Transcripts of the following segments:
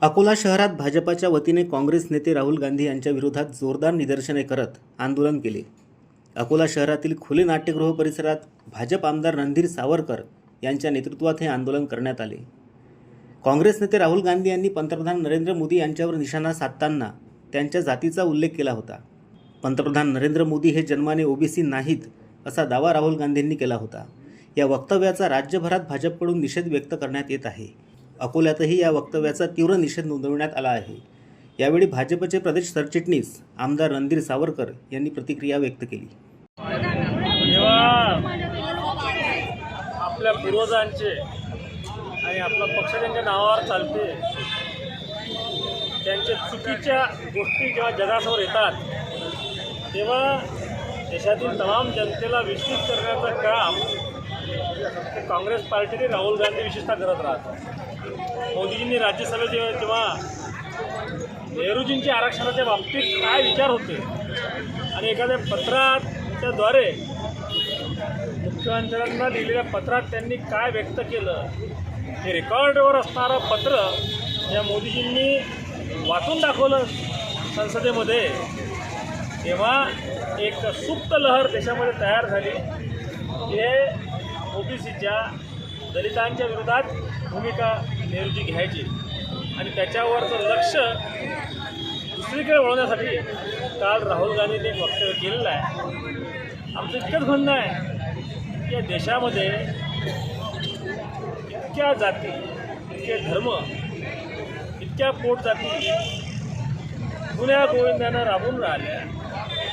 अकोला शहरात भाजपाच्या वतीने काँग्रेस नेते राहुल गांधी यांच्या विरोधात जोरदार निदर्शने करत आंदोलन केले. अकोला शहरातील खुले नाट्यगृह परिसरात भाजप आमदार रणधीर सावरकर यांच्या नेतृत्वात हे आंदोलन करण्यात आले. काँग्रेस नेते राहुल गांधी यांनी पंतप्रधान नरेंद्र मोदी यांच्यावर निशाणा साधताना त्यांच्या जातीचा उल्लेख केला होता. पंतप्रधान नरेंद्र मोदी हे जन्माने ओबीसी नाहीत असा दावा राहुल गांधींनी केला होता. या वक्तव्याचा राज्यभरात भाजपकडून निषेध व्यक्त करण्यात येत आहे. अकोल्यातही या वक्तव्याचा तीव्र निषेध नोंदवण्यात आला आहे. यावेळी भाजपचे प्रदेश सरचिटणीस आमदार रणधीर सावरकर यांनी प्रतिक्रिया व्यक्त केली. आपल्या पूर्वजांचे आणि आपला पक्ष त्यांच्या नावावर चालते त्यांच्या चुकीच्या गोष्टी जेव्हा जगासमोर येतात तेव्हा देशातील तमाम जनतेला विस्तृत करण्याचं काम काँग्रेस पार्टीने राहुल गांधी विशेषतः करत राहतात. मोदीजींनी राज्यसभेत जेव्हा नेहरूजींच्या आरक्षणाच्या बाबतीत काय विचार होते आणि एखाद्या पत्राच्याद्वारे मुख्यमंत्र्यांना लिहिलेल्या पत्रात त्यांनी काय व्यक्त केलं हे रेकॉर्डवर असणारं पत्र या मोदीजींनी वाचून दाखवलं संसदेमध्ये तेव्हा एक सुप्त लहर देशामध्ये तयार झाली. हे ओबीसीच्या दलितांच्या विरोधात भूमिका नेहरूजी घ्यायची. आणि त्याच्यावरचं लक्ष दुसरीकडे वळवण्यासाठी काल राहुल गांधींनी एक वक्तव्य केलेलं आहे. आमचं इतकंच म्हणणं आहे की या देशामध्ये इतक्या जाती इतके धर्म इतक्या पोट जाती गुन्ह्या गोविंदानं राबून राहिल्या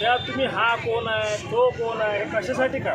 त्या तुम्ही हा कोण आहे तो कोण आहे कशासाठी का